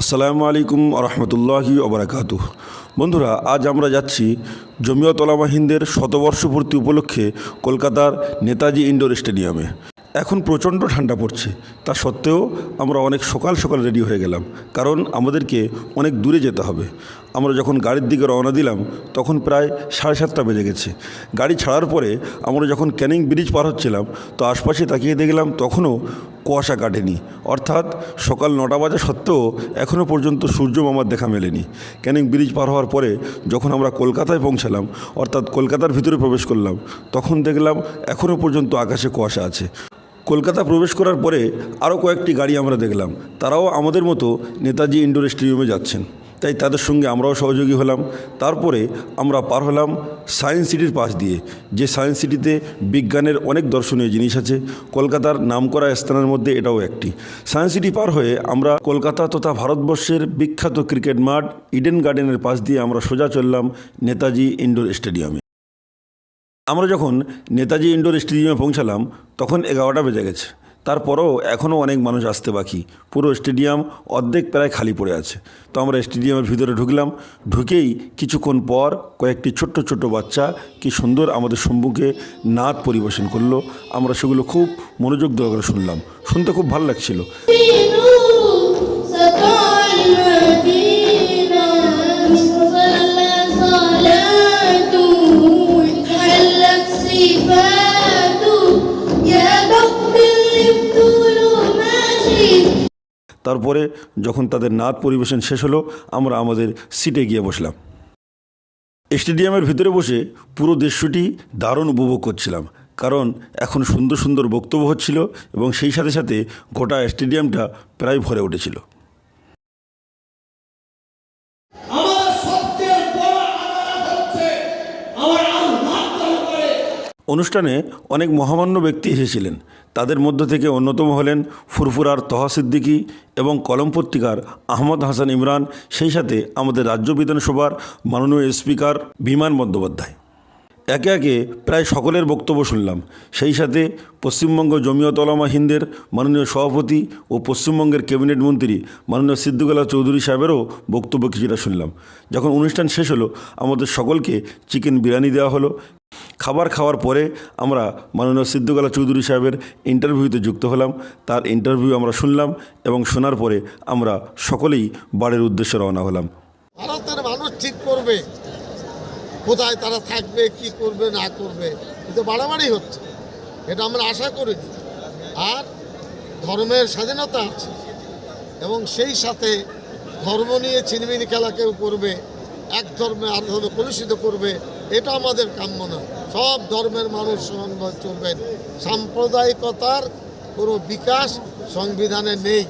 আসসালামু আলাইকুম রহমতুল্লাহি ওবরাকাতু বন্ধুরা, আজ আমরা যাচ্ছি জমিয়ত ওলামা হিন্দের শতবর্ষপূর্তি উপলক্ষে কলকাতার নেতাজি ইনডোর স্টেডিয়ামে। এখন প্রচণ্ড ঠান্ডা পড়ছে। তা সত্ত্বেও আমরা অনেক সকাল সকাল রেডি হয়ে গেলাম, কারণ আমাদেরকে অনেক দূরে যেতে হবে। আমরা যখন গাড়ির দিকে রওনা দিলাম, তখন প্রায় সাড়ে সাতটা বেজে গেছে। গাড়ি ছাড়ার পরে আমরা যখন ক্যানিং ব্রিজ পার হচ্ছিলাম, তো আশপাশে তাকিয়ে দেখলাম তখনও কুয়াশা কাটেনি। অর্থাৎ সকাল নটা বাজা সত্ত্বেও এখনও পর্যন্ত সূর্য মামার দেখা মেলেনি। ক্যানিং ব্রিজ পার হওয়ার পরে যখন আমরা কলকাতায় পৌঁছালাম, অর্থাৎ কলকাতার ভিতরে প্রবেশ করলাম, তখন দেখলাম এখনও পর্যন্ত আকাশে কুয়াশা আছে। কলকাতা প্রবেশ করার পরে আরও কয়েকটি গাড়ি আমরা দেখলাম। তারাও আমাদের মতো নেতাজি ইন্ডোর স্টেডিয়ামে যাচ্ছেন। তাই তাদের সঙ্গে আমরাও সহযোগী হলাম। তারপরে আমরা পার হলাম সায়েন্স সিটির পাশ দিয়ে, যে সায়েন্স সিটিতে বিজ্ঞানের অনেক দর্শনীয় জিনিস আছে। কলকাতার নামকরা স্থানের মধ্যে এটাও একটি। সায়েন্স সিটি পার হয়ে আমরা কলকাতা তথা ভারতবর্ষের বিখ্যাত ক্রিকেট মাঠ ইডেন গার্ডেনের পাশ দিয়ে আমরা সোজা চললাম নেতাজি ইন্ডোর স্টেডিয়ামে আমরা যখন নেতাজি ইন্ডোর স্টেডিয়ামে পৌঁছালাম, তখন এগারোটা বেজে গেছে। তারপরও এখনও অনেক মানুষ আসতে বাকি। পুরো স্টেডিয়াম অর্ধেক প্রায় খালি পড়ে আছে। তো আমরা স্টেডিয়ামের ভিতরে ঢুকলাম। ঢুকেই কিছুক্ষণ পর কয়েকটি ছোট্ট ছোট্ট বাচ্চা কি সুন্দর আমাদের সম্মুখে নাচ পরিবেশন করল। আমরা সেগুলো খুব মনোযোগ দেওয়া করে শুনলাম। শুনতে খুব ভালো লাগছিল। তারপরে যখন তাদের নাচ পরিবেশন শেষ হলো, আমরা আমাদের সিটে গিয়ে বসলাম। স্টেডিয়ামের ভিতরে বসে পুরো দৃশ্যটি দারুণ উপভোগ করছিলাম, কারণ এখন সুন্দর সুন্দর বক্তব্য হচ্ছিল এবং সেই সাথে সাথে গোটা স্টেডিয়ামটা প্রায় ভরে উঠেছিল। অনুষ্ঠানে অনেক মহামান্য ব্যক্তি এসেছিলেন। তাদের মধ্য থেকে অন্যতম হলেন ফুরফুরার তহা সিদ্দিকী এবং কলম পত্রিকার আহমদ হাসান ইমরান, সেই সাথে আমাদের রাজ্য বিধানসভার মাননীয় স্পিকার বিমান বন্দ্যোপাধ্যায়। একে একে প্রায় সকলের বক্তব্য শুনলাম। সেই সাথে পশ্চিমবঙ্গ জমিয়ত ওলামা হিন্দের মাননীয় সভাপতি ও পশ্চিমবঙ্গের ক্যাবিনেট মন্ত্রী মাননীয় সিদ্দুকালা চৌধুরী সাহেবেরও বক্তব্য কিছুটা শুনলাম। যখন অনুষ্ঠান শেষ হলো, আমাদের সকলকে চিকেন বিরিয়ানি দেওয়া হলো। খাবার খাওয়ার পরে আমরা মাননীয় সিদ্ধকালা চৌধুরী সাহেবের ইন্টারভিউতে যুক্ত হলাম। তার ইন্টারভিউ আমরা শুনলাম এবং শোনার পরে আমরা সকলেই বাড়ির উদ্দেশ্যে রওনা হলাম। ভারতের মানুষ ঠিক করবে। কোথায় তারা থাকবে, কি করবে, না করবে কিন্তু বাড়াবাড়ি হচ্ছে। এটা আমরা আশা করিনি। আর ধর্মের স্বাধীনতা আছে এবং সেই সাথে ধর্ম নিয়ে ছিনিমিনি খেলা কেউ করবে, এক ধর্মে আর ধর্মে কলুষিত করবে, এটা আমাদের কাম্য না সব ধর্মের মানুষ সমন্বয় চলবেন সাম্প্রদায়িকতার কোনো বিকাশ সংবিধানে নেই.